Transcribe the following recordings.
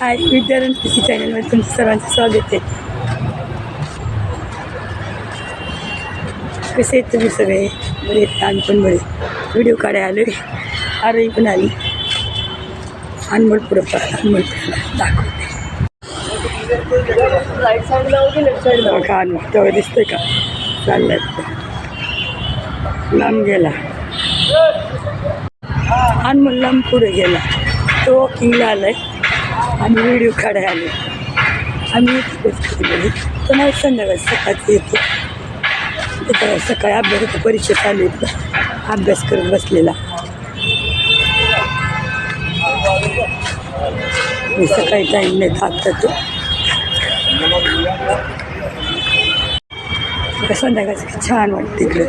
हाय विद्यारण कृषी चॅनलमध्ये तुमचं सर्वांचं स्वागत आहे कसे आहेत तुम्ही सगळे बरे आम्ही पण बरे व्हिडिओ काढाय आलो आरोही पण आली अनमोल पुढं अनमोल दाखवते का अनमोल तेव्हा दिसतंय का चाललाय लांब गेला अनमोल लांब पुढे गेला तो वॉकिंगला आलाय आम्ही व्हिडिओ काढायला आले. आम्ही इथेच नाही संध्याकाळी सकाळचं येतो. त्याच्या सकाळी अभ्यास परीक्षा चालू होता. अभ्यास करत बसलेला. मी सकाळी टाईम नाही थांबता तो. संध्याकाळचं छान वाटतं इकडे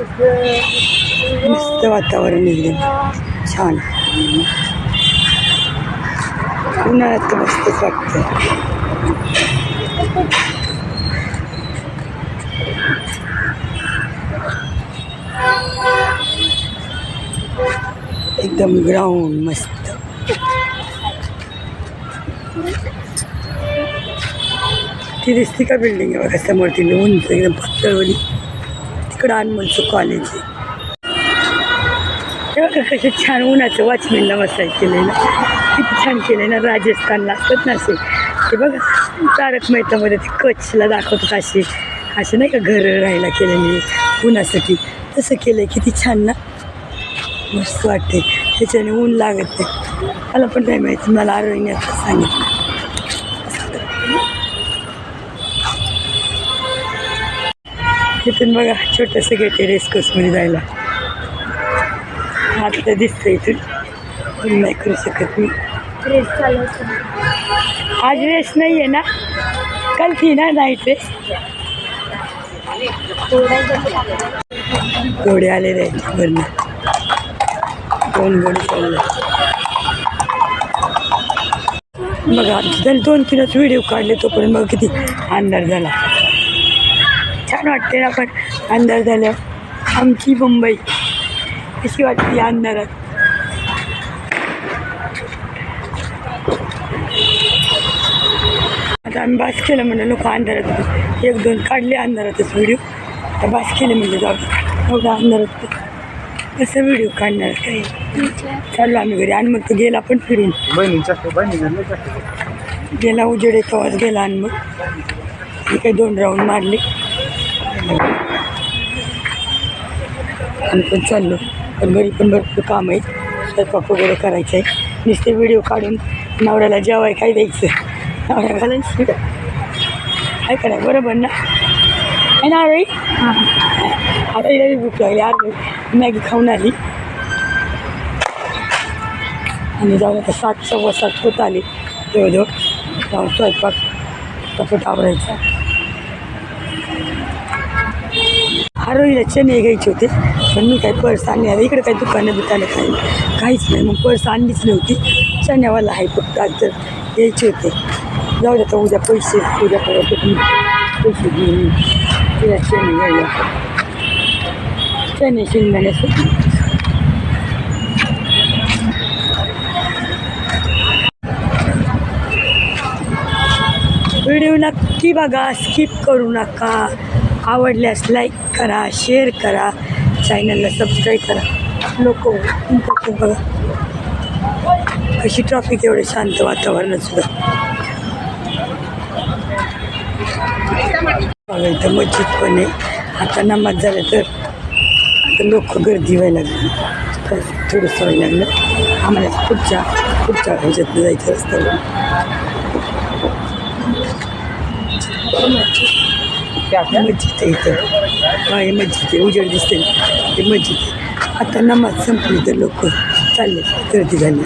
मस्त वातावरण एकदम छान. उन्हाळ्यात तर मस्तच वाटतं एकदम ग्राउंड मस्त. ती दिसती का बिल्डिंग आहे बघा समोर ती उंच एकदम पातळवली. तिकडं अनमोलचं कॉलेज आहे. कसं बघा कसे छान उन्हाचं वॉचमॅनला मसाज केलेलं किती छान केलं ना राजस्थानला असतात ना असे. ते बघा तारक मेहतामध्ये ते कच्छला दाखवतात असे असे नाही का घर राहायला केलेले उन्हासाठी. तसं केलं किती छान ना. मस्त वाटते त्याच्याने ऊन लागत नाही. मला पण नाही माहिती मला आरोग्य आता सांगितलं. तिथून बघा छोटंसं गेट आहे जायला. आतलं दिसतं इथून. पण नाही करू शकत मी. रेस चालू आज रेस नाही आहे ना? कल थी ना नाईट रेस घोडे आलेले आहेत वरनं. दोन घोडे चालले बघा त्याला दोन तीनच व्हिडिओ काढले तोपर्यंत मग किती अंधार झाला. छान वाटते ना पण अंधार झाल्यावर. आमची मुंबई कशी वाटते अंधारात? आता आम्ही बास केलं म्हणलं लोक अंधारात एक दोन काढले अंधारातच व्हिडिओ आता बास केले म्हणजे जाऊ. एवढा अंधारात कसं व्हिडिओ काढणार काही. चाललो आम्ही घरी. आणि मग तो गेला पण फिरून. गेला उजेड आज गेला आणि मग काही दोन राऊंड मारले. आणि पण चाललो. पण घरी पण भरपूर काम आहे स्वयंपाक वगैरे करायचं आहे. नुसते व्हिडिओ काढून नवऱ्याला जेवाय काय द्यायचं? नवऱ्या घालायचं आहे का नाही बरोबर ना आहे ना रे आता इला भूक लागली यार मॅगी खाऊन आली आणि जाऊन आता सात सव्वा सात होत आली जवळजवळ जाऊन स्वयंपाक पटपट आवरायचा आरोहीला चणे घ्यायचे होते. पण मी काही पर्स आणली आता इकडे काही दुकानं बिकानं काही काहीच नाही. मग पर्स आणलीच नव्हती. चण्यावाला आहे फक्त. आज तर घ्यायचे होते. जाऊ दे उद्या पैसे उद्या परत तुम्ही पैसे घेऊन येईन. तिला घ्यायला. चणे शेंगदाण्यासाठी व्हिडिओ नक्की बघा. स्किप करू नका. आवडल्यास लाईक करा शेअर करा चॅनलला सबस्क्राईब करा. लोक बघा. कशी ट्रॉफिक एवढे शांत वातावरण सुद्धा. बघा इथं मस्जिद पण आहे आता नमाज झालं तर आता लोक गर्दी व्हायला लागली. थोडंसं व्हायला लागलं. आम्हाला पुढच्या पुढच्या ह्याच्यात जायचं रस्त्यावर मस्जिद आहे इथं. हा हे मस्जिद आहे उजेड दिसते हे मस्जिद आहे. आता नमाज संपली तर लोक चालले गर्दी झाली.